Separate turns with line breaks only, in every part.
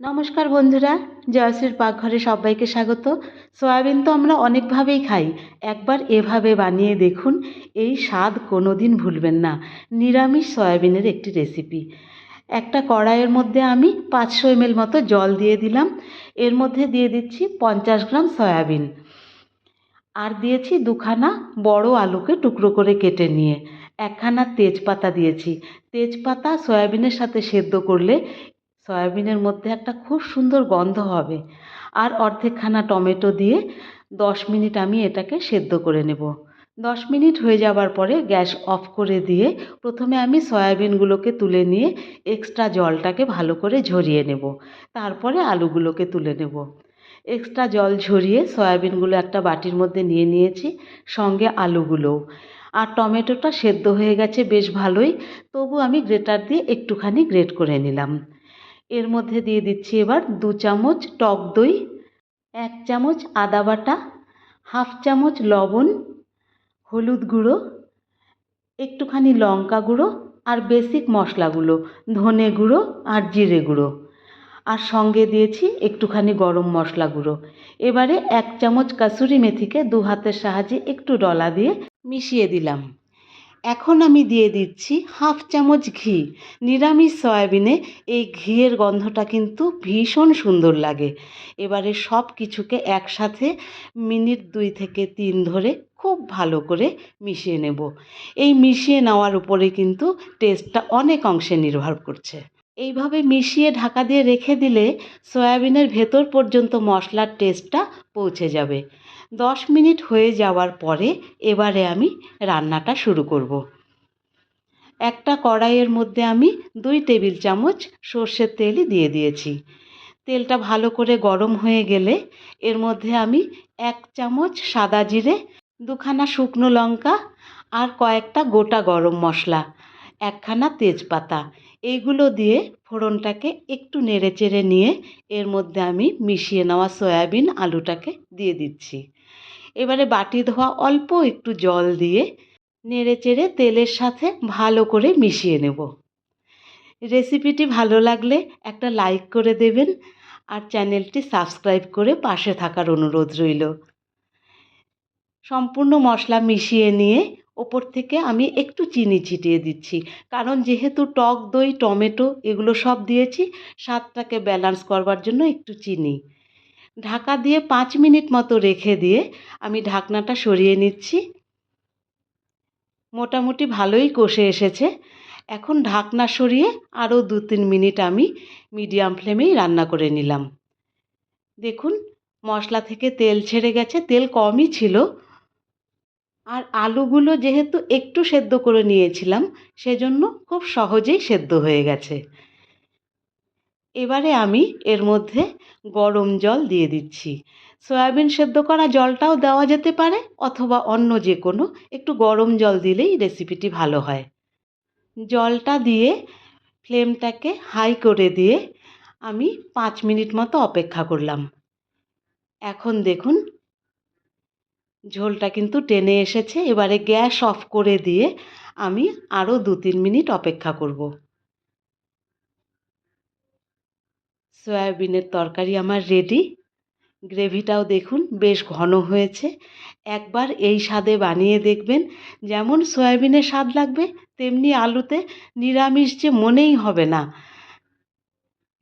নমস্কার বন্ধুরা, জয়শ্রীর পাকঘরে সবাইকে স্বাগত। সয়াবিন তো আমরা অনেকভাবেই খাই, একবার এভাবে বানিয়ে দেখুন, এই স্বাদ কোনো দিন ভুলবেন না। নিরামিষ সয়াবিনের একটি রেসিপি। একটা কড়াইয়ের মধ্যে আমি পাঁচশো এমএল মতো জল দিয়ে দিলাম, এর মধ্যে দিয়ে দিচ্ছি পঞ্চাশ গ্রাম সয়াবিন। আর দিয়েছি দুখানা বড় আলুকে টুকরো করে কেটে নিয়ে, একখানা তেজপাতা দিয়েছি। তেজপাতা সয়াবিনের সাথে সেদ্ধ করলে সয়াবিনের মধ্যে একটা খুব সুন্দর গন্ধ হবে। আর অর্ধেকখানা টমেটো দিয়ে দশ মিনিট আমি এটাকে সেদ্ধ করে নেব। দশ মিনিট হয়ে যাবার পরে গ্যাস অফ করে দিয়ে প্রথমে আমি সয়াবিনগুলোকে তুলে নিয়ে এক্সট্রা জলটাকে ভালো করে ঝরিয়ে নেব। তারপরে আলুগুলোকে তুলে নেব। এক্সট্রা জল ঝরিয়ে সয়াবিনগুলো একটা বাটির মধ্যে নিয়ে নিয়েছি, সঙ্গে আলুগুলোও। আর টমেটোটা সেদ্ধ হয়ে গেছে বেশ ভালোই, তবু আমি গ্রেটার দিয়ে একটুখানি গ্রেট করে নিলাম। এর মধ্যে দিয়ে দিচ্ছি এবার দু চামচ টক দই, এক চামচ আদা বাটা, হাফ চামচ লবণ, হলুদ গুঁড়ো, একটুখানি লঙ্কা গুঁড়ো আর বেসিক মশলাগুলো, ধনে গুঁড়ো আর জিরে গুঁড়ো। আর সঙ্গে দিয়েছি একটুখানি গরম মশলা গুঁড়ো। এবারে এক চামচ কাসুরি মেথিকে দু হাতের সাহায্যে একটু ডলা দিয়ে মিশিয়ে দিলাম। এখন আমি দিয়ে দিচ্ছি হাফ চামচ ঘি। নিরামিষ সয়াবিনে এই ঘিয়ের গন্ধটা কিন্তু ভীষণ সুন্দর লাগে। এবারে সব কিছুকে একসাথে মিনিট দুই থেকে তিন ধরে খুব ভালো করে মিশিয়ে নেব। এই মিশিয়ে নেওয়ার উপরে কিন্তু টেস্টটা অনেক অংশে নির্ভর করছে। এইভাবে মিশিয়ে ঢাকা দিয়ে রেখে দিলে সয়াবিনের ভেতর পর্যন্ত মশলার টেস্টটা পৌঁছে যাবে। দশ মিনিট হয়ে যাওয়ার পরে এবারে আমি রান্নাটা শুরু করব। একটা কড়াইয়ের মধ্যে আমি দুই টেবিল চামচ সর্ষের তেলই দিয়ে দিয়েছি। তেলটা ভালো করে গরম হয়ে গেলে এর মধ্যে আমি এক চামচ সাদা জিরে, দুখানা শুকনো লঙ্কা আর কয়েকটা গোটা গরম মশলা, একখানা তেজপাতা এইগুলো দিয়ে ফোড়নটাকে একটু নেড়ে চেড়ে নিয়ে এর মধ্যে আমি মিশিয়ে নেওয়া সয়াবিন আলুটাকে দিয়ে দিচ্ছি। এবারে বাটি ধোয়া অল্প একটু জল দিয়ে নেড়ে চেড়ে তেলের সাথে ভালো করে মিশিয়ে নেব। রেসিপিটি ভালো লাগলে একটা লাইক করে দেবেন আর চ্যানেলটি সাবস্ক্রাইব করে পাশে থাকার অনুরোধ রইল। সম্পূর্ণ মশলা মিশিয়ে নিয়ে ওপর থেকে আমি একটু চিনি ছিটিয়ে দিচ্ছি। কারণ যেহেতু টক দই, টমেটো এগুলো সব দিয়েছি, স্বাদটাকে ব্যালান্স করবার জন্য একটু চিনি। ঢাকা দিয়ে পাঁচ মিনিট মতো রেখে দিয়ে আমি ঢাকনাটা সরিয়ে নিচ্ছি। মোটামুটি ভালোই কষে এসেছে। এখন ঢাকনা সরিয়ে আরও দু তিন মিনিট আমি মিডিয়াম ফ্লেমেই রান্না করে নিলাম। দেখুন, মশলা থেকে তেল ছেড়ে গেছে, তেল কমই ছিল। আর আলুগুলো যেহেতু একটু সেদ্ধ করে নিয়েছিলাম, সেজন্য খুব সহজেই সেদ্ধ হয়ে গেছে। এবারে আমি এর মধ্যে গরম জল দিয়ে দিচ্ছি। সয়াবিন সেদ্ধ করা জলটাও দেওয়া যেতে পারে অথবা অন্য যে কোনো একটু গরম জল দিলেই রেসিপিটি ভালো হয়। জলটা দিয়ে ফ্লেমটাকে হাই করে দিয়ে আমি পাঁচ মিনিট মতো অপেক্ষা করলাম। এখন দেখুন ঝোলটা কিন্তু টেনে এসেছে। এবারে গ্যাস অফ করে দিয়ে আমি আরও দু তিন মিনিট অপেক্ষা করব। সয়াবিনের তরকারি আমার রেডি। গ্রেভিটাও দেখুন, বেশ ঘন হয়েছে। একবার এই স্বাদে বানিয়ে দেখবেন। যেমন সয়াবিনের স্বাদ লাগবে, তেমনি আলুতে নিরামিষ যে মনেই হবে না।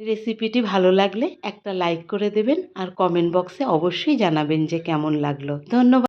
রেসিপিটি ভালো লাগলে একটা লাইক করে দেবেন আর কমেন্ট বক্সে অবশ্যই জানাবেন যে কেমন লাগল। ধন্যবাদ।